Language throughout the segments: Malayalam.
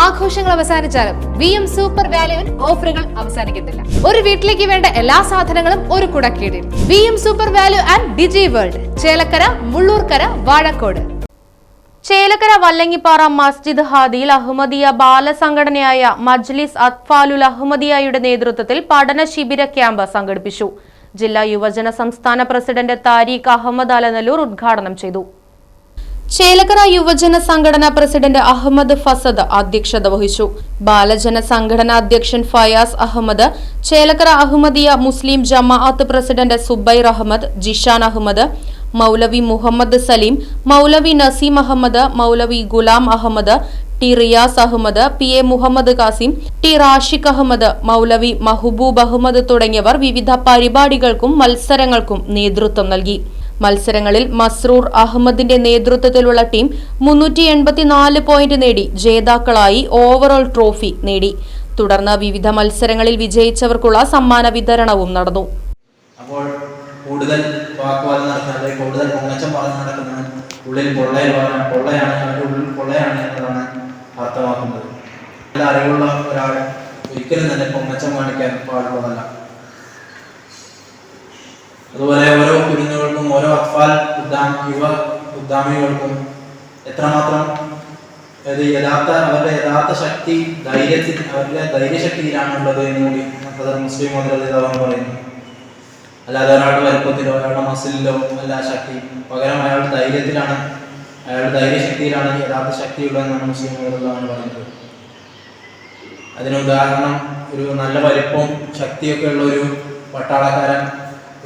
ആഘോഷങ്ങൾ അവസാനിച്ചാലും വി എം സൂപ്പർ വാല്യുവിൽ ഓഫറുകൾ അവസാനിക്കുന്നില്ല ഒരു വീട്ടിലേക്ക് വേണ്ട എല്ലാ സാധനങ്ങളും ഒരു കുടക്കീടിൽ. V M super value and Digi World. Chelakkara Mullurkara Vazhakode. Chelakkara Vallangippara മസ്ജിദ് ഹാദിയിൽ അഹമ്മദിയ ബാലസംഘടനയായ മജ്ലിസ് അത്ഫാലുൽ അഹമ്മദിയയുടെ നേതൃത്വത്തിൽ പഠന ശിബിര ക്യാമ്പ് സംഘടിപ്പിച്ചു. ജില്ലാ യുവജന സംസ്ഥാന പ്രസിഡന്റ് താരിഖ് അഹമ്മദ് അലനല്ലൂർ ഉദ്ഘാടനം ചെയ്തു. ചേലക്കര യുവജന സംഘടനാ പ്രസിഡന്റ് അഹമ്മദ് ഫസദ് അധ്യക്ഷത വഹിച്ചു. ബാലജന സംഘടനാ അധ്യക്ഷൻ Fayas Ahmad Chelakkara Ahmadiyya Muslim Jamaat president Zubair Ahmad Jishan Ahmad Maulavi Muhammad Saleem Maulavi Naseem Ahmad Maulavi Ghulam Ahmad T Riyas Ahmad P A Muhammad Kasim T Rashiq Ahmad Maulavi Mahaboob Ahmad തുടങ്ങിയവർ വിവിധ പരിപാടികൾക്കും മത്സരങ്ങൾക്കും നേതൃത്വം നൽകി. മത്സരങ്ങളിൽ മസ്രൂർ അഹമ്മദിന്റെ നേതൃത്വത്തിലുള്ള ടീം മുന്നൂറ്റി എൺപത്തിനാല് പോയിന്റ് നേടി. ജേതാക്കളായി ഓവറോൾ ട്രോഫി നേടി. തുടർന്ന് വിവിധ മത്സരങ്ങളിൽ വിജയിച്ചവർക്കുള്ള സമ്മാന വിതരണവും നടന്നു. അപ്പോൾ കൂടുതൽ കൂടുതൽ ഉള്ളിൽ ഉള്ളിൽ ഒരിക്കലും തന്നെ പൊങ്ങച്ചം കാണിക്കാൻ പാടുള്ളതല്ല. അതുപോലെ ഓരോ അത്ഫാൽ ഉദ്ദാം യുവ ഉദ്ദാമികൾക്കും എത്രമാത്രം അത് യഥാർത്ഥ അവരുടെ യഥാർത്ഥ ശക്തി ധൈര്യത്തിൽ അവരുടെ ധൈര്യശക്തിയിലാണുള്ളത് എന്ന് കൂടി മുസ്ലിം മുതലാളിതാവൻ പറയുന്നു. അല്ലാതെ ഒരാളുടെ വലുപ്പത്തിലോ അയാളുടെ മസിലിലോ അല്ല ശക്തി. പകരം അയാളുടെ ധൈര്യത്തിലാണ് അയാളുടെ ധൈര്യശക്തിയിലാണ് യഥാർത്ഥ ശക്തിയുള്ളതെന്നാണ് മുസ്ലിം മുതലാണ് പറയുന്നത്. അതിന് ഉദാഹരണം ഒരു നല്ല വലിപ്പവും ശക്തിയൊക്കെ ഉള്ള ഒരു പട്ടാളക്കാരൻ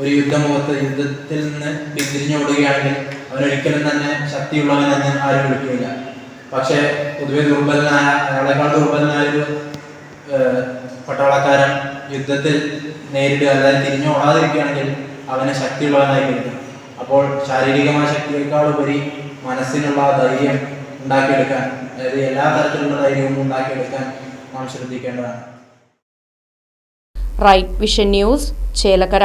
ഒരു യുദ്ധമുഖത്ത് യുദ്ധത്തിൽ നിന്ന് പിന്തിരിഞ്ഞോടുകയാണെങ്കിൽ അവനൊരിക്കലും തന്നെ ശക്തിയുള്ളവനെന്ന് ആരും വിളിക്കില്ല പക്ഷേ പൊതുവെ ദുർബലനായ അയാളെക്കാൾ ദുർബലനായ ഒരു പട്ടാളക്കാരൻ യുദ്ധത്തിൽ നേരിടുക അതായത് തിരിഞ്ഞു ഓടാതിരിക്കുകയാണെങ്കിൽ അവനെ ശക്തിയുള്ളവനായി കരുതും അപ്പോൾ ശാരീരികമായ ശക്തിയേക്കാൾ ഉപരി മനസ്സിനുള്ള ധൈര്യം ഉണ്ടാക്കിയെടുക്കാൻ അതായത് എല്ലാ തരത്തിലുള്ള ധൈര്യവും ഉണ്ടാക്കിയെടുക്കാൻ നാം ശ്രദ്ധിക്കേണ്ടതാണ്. Right vision news Chelakkara.